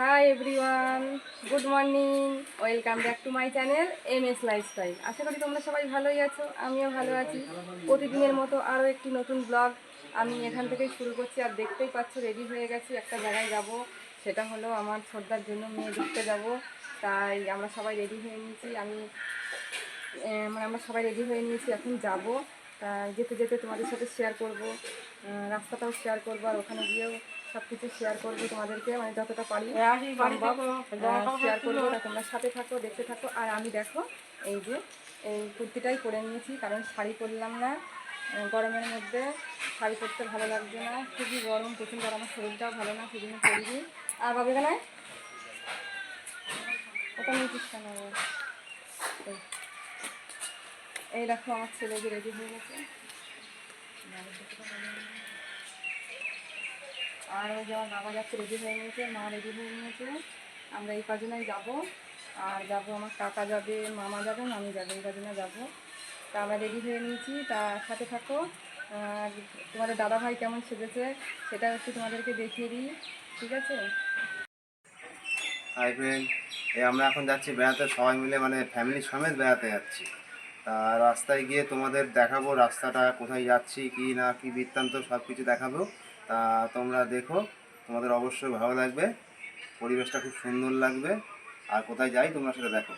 Hi everyone good morning welcome back to my channel M S lifestyle আশা করি তোমরা সবাই ভালোই আছো, আমিও ভালো আছি। প্রতিদিনের মতো আরও একটি নতুন ব্লগ আমি এখান থেকেই শুরু করছি। আর দেখতেই পাচ্ছ রেডি হয়ে গেছি, একটা জায়গায় যাব। সেটা হলো আমার ছোটদার জন্য মেয়ে দেখতে যাব। তাই আমরা সবাই রেডি হয়ে নিয়েছি। আমি মানে আমরা সবাই রেডি হয়ে নিয়েছি, এখন যাব। তা যেতে যেতে তোমাদের সাথে শেয়ার করব। রাস্তাটাও শেয়ার করব, আর ওখানে গিয়েও সব কিছু শেয়ার করব তোমাদেরকে মানে যতটা পারি। শেয়ার করব তা তোমরা সাথে থাকো দেখতে থাকো। আর আমি দেখো এই যে এই কুর্তিটাই পরে নিয়েছি কারণ শাড়ি পরলাম না। গরমের মধ্যে শাড়ি পরতে ভালো লাগছে না। খুবই গরম প্রচুর গরম আমার শরীরটাও ভালো না সেজন্য পরিনি। আর বাবু কেন ওটা নিয়েছিস কেন? এই। এই দেখো আমার ছেলে রেডি হয়ে গেছে। আর ওই যে আমার বাবা যাচ্ছে রেডি হয়ে নিয়েছে মা রেডি হয়ে নিয়েছে আমরা এই কজনেই যাব। আর যাব, আমার কাকা যাবে, মামা যাবে, মামি যাবে, এই কজনে যাব। তা আমরা রেডি হয়ে নিয়েছি। তা সাথে থাকো। আর তোমাদের দাদা ভাই কেমন সেজেছে, সেটা একটু তোমাদেরকে দেখিয়ে দিই। ঠিক আছে? হাই এই আমরা এখন যাচ্ছি বেড়াতে। সবাই মিলে মানে ফ্যামিলি সমেত বেড়াতে যাচ্ছি। তা রাস্তায় গিয়ে তোমাদের দেখাবো রাস্তাটা, কোথায় যাচ্ছি, কি না, কি বৃত্তান্ত সব কিছু দেখাবো। তা তোমরা দেখো, তোমাদের অবশ্যই ভালো লাগবে, পরিবেশটা খুব সুন্দর লাগবে, আর কোথায় যাই তোমরা সেটা দেখো।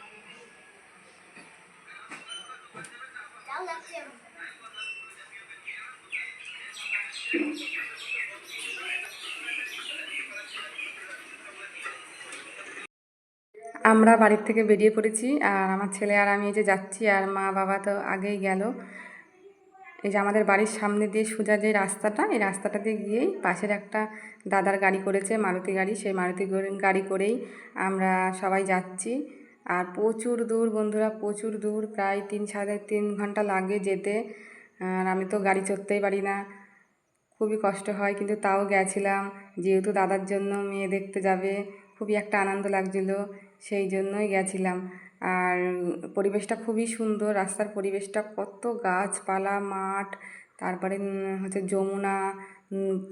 আমরা বাড়ির থেকে বেরিয়ে পড়েছি, আর আমার ছেলে আর আমি যে যাচ্ছি, আর মা বাবা তো আগেই গেল। এই যে আমাদের বাড়ির সামনে দিয়ে সোজা যে রাস্তাটা, এই রাস্তাটা দিয়ে গিয়েই পাশের একটা দাদার গাড়ি করেছে, মারুতি গাড়ি। সেই মারুতি গাড়ি করেই আমরা সবাই যাচ্ছি। আর প্রচুর দূর বন্ধুরা, প্রচুর দূর, প্রায় তিন, সাড়ে তিন ঘণ্টা লাগে যেতে। আর আমি তো গাড়ি চড়তেই পারি না। খুবই কষ্ট হয়, কিন্তু তাও গেছিলাম। যেহেতু দাদার জন্য মেয়ে দেখতে যাবে, খুবই একটা আনন্দ লাগছিল, সেই জন্যই গেছিলাম। আর পরিবেশটা খুবই সুন্দর, রাস্তার পরিবেশটা কত গাছপালা, মাঠ, তারপরে হচ্ছে যমুনা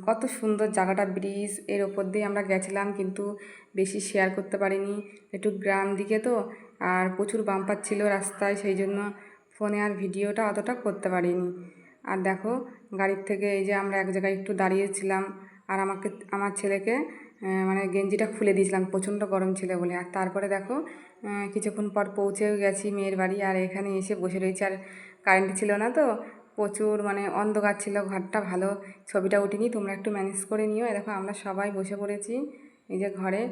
কত সুন্দর জায়গাটা, ব্রিজ, এর ওপর দিয়ে আমরা গেছিলাম কিন্তু বেশি শেয়ার করতে পারিনি। একটু গ্রাম দিকে তো, আর প্রচুর বাম্পার ছিল রাস্তায়, সেই জন্য ফোনে আর ভিডিওটা অতটা করতে পারিনি। আর দেখো, গাড়ির থেকে এই যে আমরা এক জায়গায় একটু দাঁড়িয়েছিলাম, আর আমাকে, আমার ছেলেকে মানে গেঞ্জিটা খুলে দিয়েছিলাম, প্রচণ্ড গরম ছিল বলে। আর তারপরে দেখো কিছুক্ষণ পর পৌঁছেও গেছি মেয়ের বাড়ি, আর এখানে এসে বসে রয়েছি। আর কারেন্ট ছিল না তো, প্রচুর মানে অন্ধকার ছিল, ঘরটা ভালো। ছবিটা উঠিনি, তোমরা একটু ম্যানেজ করে নিও। দেখো, আমরা সবাই বসে পড়েছি এই যে ঘরে।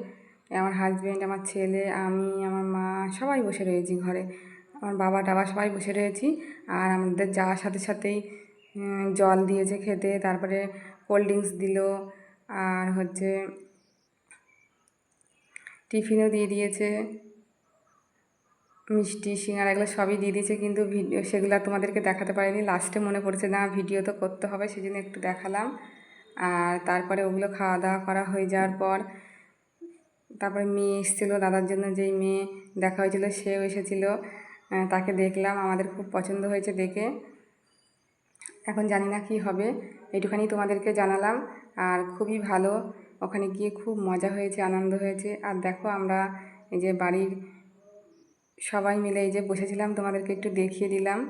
আমার হাজব্যান্ড আমার ছেলে, আমি, আমার মা, সবাই বসে রয়েছি ঘরে। আমার বাবা, টাবা সবাই বসে রয়েছি। আর আমাদের যাওয়ার সাথে সাথেই জল দিয়েছে খেতে, তারপরে কোল্ড ড্রিঙ্কস দিল, আর হচ্ছে টিফিনও দিয়ে দিয়েছে। মিষ্টি, সিঙ্গারা এগুলো সবই দিয়ে দিয়েছে, কিন্তু ভিডিও, সেগুলো তোমাদেরকে দেখাতে পারিনি। লাস্টে মনে পড়েছে না, ভিডিও তো করতে হবে সেই জন্য একটু দেখালাম। আর তারপরে ওগুলো খাওয়া দাওয়া করা হয়ে যাওয়ার পর, তারপরে মেয়ে এসেছিল, দাদার জন্য যেই মেয়ে দেখা হয়েছিল, সেও এসেছিল। তাকে দেখলাম, আমাদের খুব পছন্দ হয়েছে দেখে। এখন জানি না কি হবে, এইটুখানি তোমাদেরকে জানালাম। আর খুবই ভালো, ওখানে গিয়ে খুব মজা হয়েছে, আনন্দ হয়েছে। আর দেখো আমরা এই যে বাড়ির সবাই মিলে এই যে বসেছিলাম, তোমাদেরকে একটু দেখিয়ে দিলাম।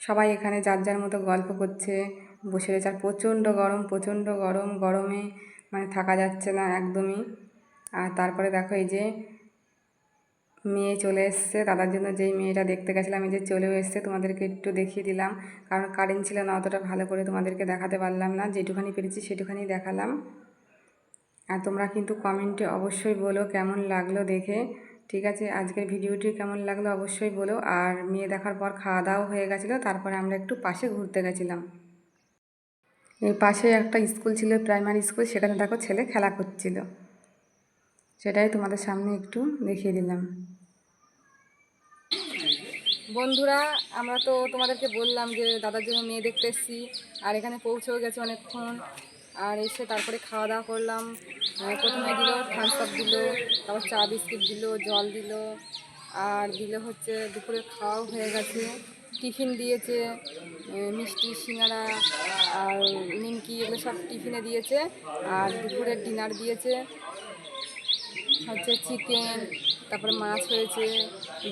সবাই এখানে যার যার মতো গল্প করছে, বসে রয়েছে। আর প্রচণ্ড গরম প্রচণ্ড গরম, গরমে মানে থাকা যাচ্ছে না একদমই। আর তারপরে দেখো এই যে মেয়ে চলে এসছে, দাদার জন্য যেই মেয়েটা দেখতে গেছিলাম, এই যে চলেও এসছে, তোমাদেরকে একটু দেখিয়ে দিলাম। কারণ কারেন্ট ছিল না, অতটা ভালো করে তোমাদেরকে দেখাতে পারলাম না। যেটুখানি পেরেছি সেটুখানি দেখালাম। আর তোমরা কিন্তু কমেন্টে অবশ্যই বলো কেমন লাগল দেখে। ঠিক আছে, আজকের ভিডিওটি কেমন লাগল অবশ্যই বলো। আর মেয়ে দেখার পর খাওয়া দাওয়া হয়ে গেছিল, তারপরে আমরা একটু পাশে ঘুরতে গেছিলাম। এই পাশে একটা স্কুল ছিল, প্রাইমারি স্কুল, সেখানে দেখো ছেলে খেলা করছিল। সেটাই তোমাদের সামনে একটু দেখিয়ে দিলাম। বন্ধুরা, আমরা তো তোমাদেরকে বললাম যে দাদার জন্য মেয়ে দেখতে এসেছি, আর এখানে পৌঁছেও গেছে অনেকক্ষণ। আর এসে তারপরে খাওয়া দাওয়া করলাম। প্রথমে দিল থামস আপ দিল, তারপর চা বিস্কিট দিল, জল দিল, আর দিল হচ্ছে দুপুরে খাওয়াও হয়ে গেছে। টিফিন দিয়েছে মিষ্টি, সিঙ্গারা, আর নিমকি, এগুলো সব টিফিনে দিয়েছে। আর দুপুরের ডিনার দিয়েছে। হচ্ছে চিকেন তারপরে মাছ হয়েছে,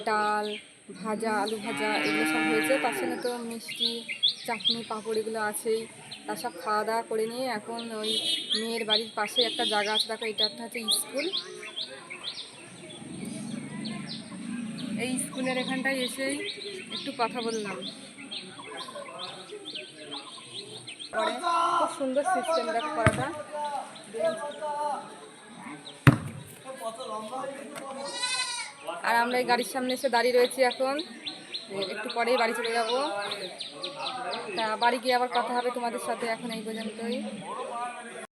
ডাল ভাজা, আলু ভাজা এগুলো সব হয়েছে। তার সঙ্গে তো মিষ্টি, চাটনি, পাঁপড় এগুলো আছেই। তার সব খাওয়া দাওয়া করে নিয়ে এখন ওই মেয়ের বাড়ির পাশে একটা জায়গা আছে। দেখো, এটা একটা হচ্ছে স্কুল। এই স্কুলের এখানটায় এসেই একটু কথা বললাম। খুব সুন্দর সিস্টেম দেখো করাটা আর আমরা এই গাড়ির সামনে এসে দাঁড়িয়ে রয়েছি এখন। একটু পরেই বাড়ি চলে যাব। তা বাড়ি গিয়ে আবার কথা হবে তোমাদের সাথে এখন এই পর্যন্তই।